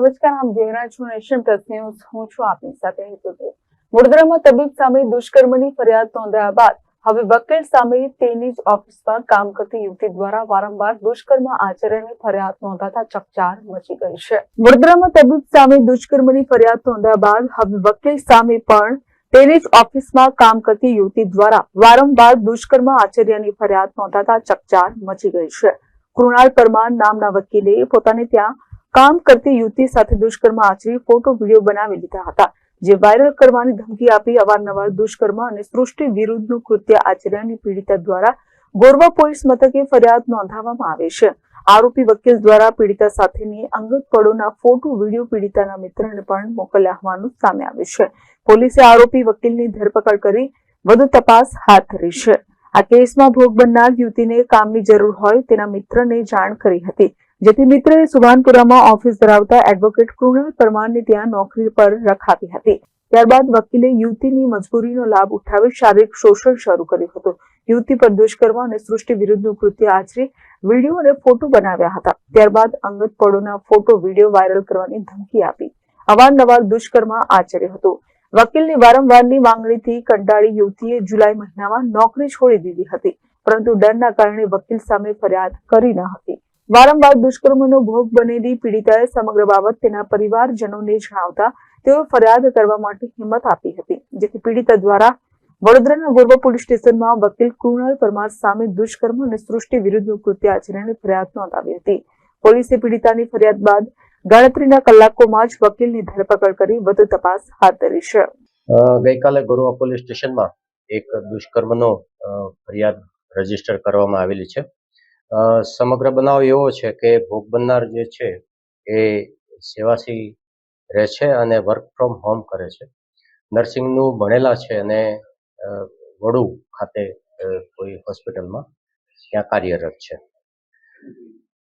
નમસ્કાર આપ જોઈ રહ્યા છો નેશન પ્લસ ન્યૂઝ. હું છું આપની સાથે હેતુ વડોદરામાં તબીબ સામે દુષ્કર્મની ફરિયાદ નોંધાયા બાદ હવે વકીલ સામે તેની જ ઓફિસમાં કામ કરતી યુવતી દ્વારા વારંવાર દુષ્કર્મ આચરણની ફરિયાદ નોંધાતા ચકચાર મચી ગઈ છે. વડોદરામાં તબીબ સામે દુષ્કર્મની ફરિયાદ નોંધાયા બાદ હવે વકીલ સામે પણ તેની જ ઓફિસમાં કામ કરતી યુવતી દ્વારા વારંવાર દુષ્કર્મ આચર્યની ફરિયાદ નોંધાતા ચકચાર મચી ગઈ છે. કૃણાલ પરમાર નામના વકીલે પોતાને ત્યાં કામ કરતી યુવતી સાથે દુષ્કર્મ આચરી ફોટો, વીડિયો બનાવી લીધા હતા, જે વાયરલ કરવાની ધમકી આપી અવારનવાર દુષ્કર્મ અને સૃષ્ટિ વિરુદ્ધનું કૃત્ય આચર્યાની પીડિતા દ્વારા ગોરવા પોલીસ મથકે ફરિયાદ નોંધાવવામાં આવે છે. આરોપી વકીલ દ્વારા પીડિતા સાથેની અંગત પળોના ફોટો, વીડિયો પીડિતાના મિત્રને પણ મોકલ્યા હોવાનું સામે આવ્યું છે. પોલીસે આરોપી વકીલની ધરપકડ કરી વધુ તપાસ હાથ ધરી છે. આ કેસમાં ભોગ બનનાર યુવતીને કામની જરૂર હોય તેના મિત્રને જાણ કરી હતી. જેથી મિત્રએ સુભાનપુરામાં ઓફિસ ધરાવતા એડવોકેટ કૃણાલ પરમારને ત્યાં નોકરી પર રખાવી હતી. ત્યારબાદ વકીલે યુવતીની મજબૂરીનો લાભ ઉઠાવી શારીરિક શોષણ શરૂ કર્યું હતું. યુવતી પર દુષ્કર્મ અને સૃષ્ટિ વિરુદ્ધનું કૃત્ય આચરી વીડિયો અને ફોટો બનાવ્યા હતા. ત્યારબાદ અંગત પળોના ફોટો, વીડિયો વાયરલ કરવાની ધમકી આપી. અવારનવાર દુષ્કર્મ આચર્યું હતું. વકીલની વારંવારની માંગણીથી કંટાળી યુવતીએ જુલાઈ મહિનામાં નોકરી છોડી દીધી હતી, પરંતુ ડરના કારણે વકીલ સામે ફરિયાદ કરી ન હતી. વારંવાર દુષ્કર્મનો ભોગ બનેલી પીડિતાએ સમગ્ર બાબત તેના પરિવારજનોને જણાવતા તેઓએ ફરિયાદ કરવા માટે હિંમત આપી હતી, જેથી પીડિતા દ્વારા વડોદરાના ગોરવા પોલીસ સ્ટેશનમાં વકીલ કૃણાલ પરમાર સામે દુષ્કર્મ અને સૃષ્ટિ વિરુદ્ધનું કૃત્ય આચરણની ફરિયાદ નોંધાવી હતી. પોલીસે પીડિતાની ફરિયાદ બાદ ગણતરીના કલાકોમાં જ વકીલની ધરપકડ કરી વધુ તપાસ હાથ ધરી છે. ગઈકાલે ગોરવા પોલીસ સ્ટેશનમાં એક દુષ્કર્મનો ફરિયાદ રજિસ્ટર કરવામાં આવેલી છે. સમગ્ર બનાવ એવો છે કે ભોગ બનનાર જે છે, એ સેવાસી રહે છે અને વર્ક ફ્રોમ હોમ કરે છે. નર્સિંગનું ભણેલા છે અને વડુ ખાતે કોઈ હોસ્પિટલમાં ત્યાં કાર્યરત છે.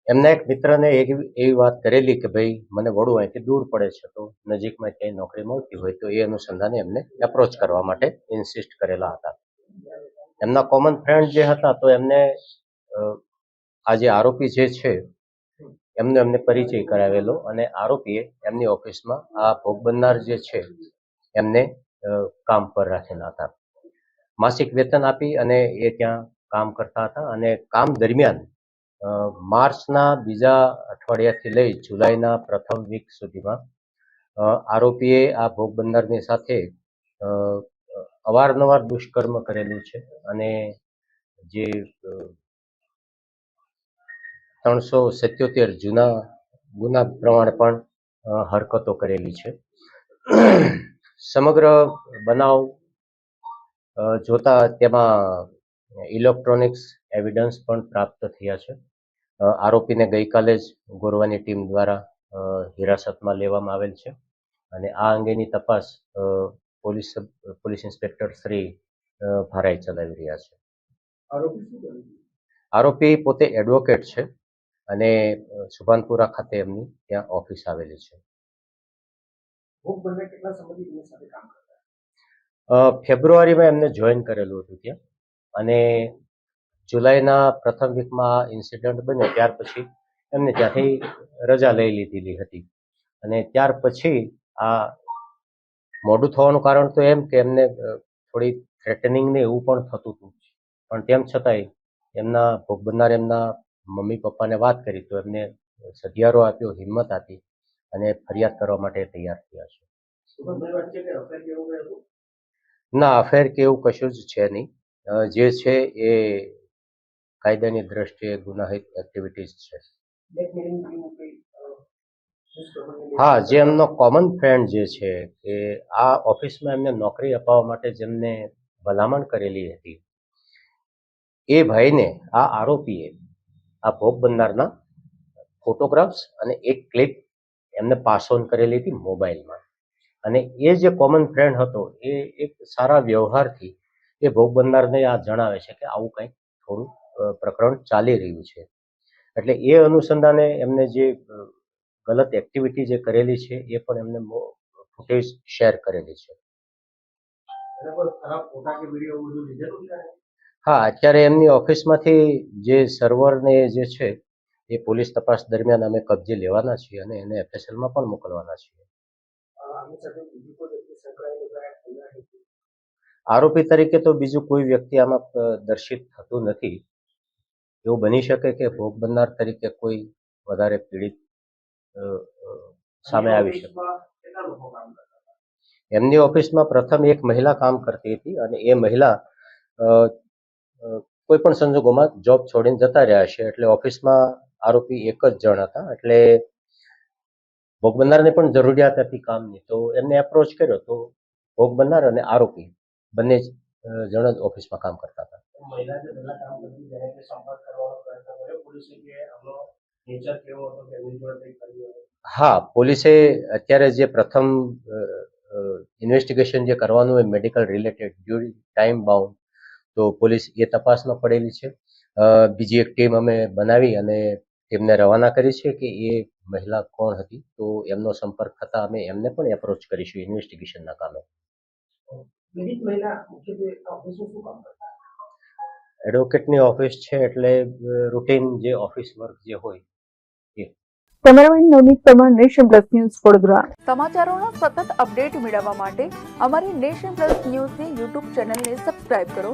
એમના એક મિત્રને એક એવી વાત કરેલી કે ભાઈ, મને વડુ અહીંથી દૂર પડે છે, તો નજીકમાં ક્યાંય નોકરી મળતી હોય, તો એ અનુસંધાને એમને એપ્રોચ કરવા માટે ઇન્સિસ્ટ કરેલા હતા. એમના કોમન ફ્રેન્ડ જે હતા, તો એમને આ જે આરોપી જે છે, એમને એમને પરિચય કરાવેલો અને આરોપીએ એમની ઓફિસમાં આ ભોગ બનનાર જે છે, એમને કામ પર રાખેલા હતા. માસિક વેતન આપી અને એ ત્યાં કામ કરતા હતા અને કામ દરમિયાન માર્ચના બીજા અઠવાડિયાથી લઈ જુલાઈના પ્રથમ વીક સુધીમાં આરોપીએ આ ભોગ બનનારની સાથે અવારનવાર દુષ્કર્મ કરેલું છે અને જે ત્રણસો સિત્યોતેર જૂના ગુના પ્રમાણે પણ હરકતો કરેલી છે. સમગ્ર બનાવ જોતા તેમાં ઇલેક્ટ્રોનિક્સ એવિડન્સ પણ પ્રાપ્ત થયા છે. આરોપીને ગઈકાલે જ ગોરવાની ટીમ દ્વારા હિરાસતમાં લેવામાં આવેલ છે. અને આ અંગેની તપાસ police police inspector Shri Bharai ચલાવી રહ્યા છે? આરોપી પોતે એડવોકેટ છે. અને સુભાનપુરા ખાતે એમની ત્યાં ઓફિસ આવેલી છે. ફેબ્રુઆરીમાં એમને જોઈન કરેલું હતું ત્યાં. અને જુલાઈના પ્રથમ વીકમાં ઇન્સિડન્ટ બન્યો ત્યાર પછી એમને ત્યાંથી રજા લઈ લીધેલી હતી. અને ત્યાર પછી આ મોડું થવાનું કારણ તો એમ કે એમને થોડી થ્રેટનિંગ ને એવું પણ થતું હતું. પણ તેમ છતાંય એમના ભોગ બનનાર એમના મમ્મી પપ્પાને વાત કરી તો એમને સધિયારો આપ્યો, હિંમત આપી અને ફરિયાદ કરવા માટે તૈયાર થયા છે. ના, અફેર કે એવું કશું જ છે નહીં. જે છે એ કાયદાની દ્રષ્ટિએ ગુનાહિત એક્ટિવિટીઝ છે. હા, જે એમનો કોમન ફ્રેન્ડ જે છે કે આ ઓફિસમાં એમને નોકરી અપાવવા માટે જેમને ભલામણ કરેલી હતી. એ ભાઈને, આ આરોપીએ આ ભોગ બનનારના ફોટોગ્રાફ્સ અને એક ક્લિપ એમને પાસ ઓન કરેલી હતી મોબાઈલમાં. અને એ જે કોમન ફ્રેન્ડ હતો, એ એક સારા વ્યવહારથી એ ભોગ બનનારને આ જણાવે છે કે આવું કંઈક થોડું પ્રકરણ ચાલી રહ્યું છે. એટલે એ અનુસંધાને એમને જે ગલત એક્ટિવિટી જે કરેલી છે, એ પણ એમને ફૂટેજ શેર કરેલી છે? હા, અત્યારે એમની ઓફિસમાંથી જે સર્વરને જે છે, એ પોલીસ તપાસ દરમિયાન અમે કબજે લેવાના છીએ અને એને એફએસએલમાં પણ મોકલવાના છીએ આરોપી તરીકે તો બીજું કોઈ વ્યક્તિ આમાં દર્શિત થતું નથી એવું બની શકે કે ભોગ બનનાર તરીકે કોઈ વધારે પીડિત સામે આવી શકે? એમની ઓફિસમાં પ્રથમ એક મહિલા કામ કરતી હતી અને એ મહિલા કોઈ પણ સંજોગોમાં જોબ છોડીને જતા રહ્યા છે. એટલે ઓફિસમાં આરોપી એક જ જણ હતા. એટલે ભોગ બનનારને પણ જરૂરિયાત હતી કામની. તો એમને એપ્રોચ કર્યો. તો ભોગ બનનાર અને આરોપી બંને જ જણ જ ઓફિસમાં કામ કરતા હતા. હા પોલીસે અત્યારે જે પ્રથમ ઇન્વેસ્ટિગેશન જે કરવાનું હોય medical related during time bound તો પોલીસ એ તપાસમાં પડેલી છે. બીજી એક ટીમ અમે બનાવી અને ટીમને રવાના કરી છે કે એ મહિલા કોણ હતી તો એમનો સંપર્ક થતા અમે એમને પણ એપ્રોચ કરીશું ઇન્વેસ્ટિગેશનના કામે. એડવોકેટની ઓફિસ છે એટલે રૂટીન જે ઓફિસ વર્ક જે હોય cameraman Navneet Parmar Nation Plus News Vadodara. સમાચારોનો સતત અપડેટ મેળવવા માટે અમારી નેશન પ્લસ ન્યૂઝની યુટ્યુબ ચેનલને સબસ્ક્રાઇબ કરો.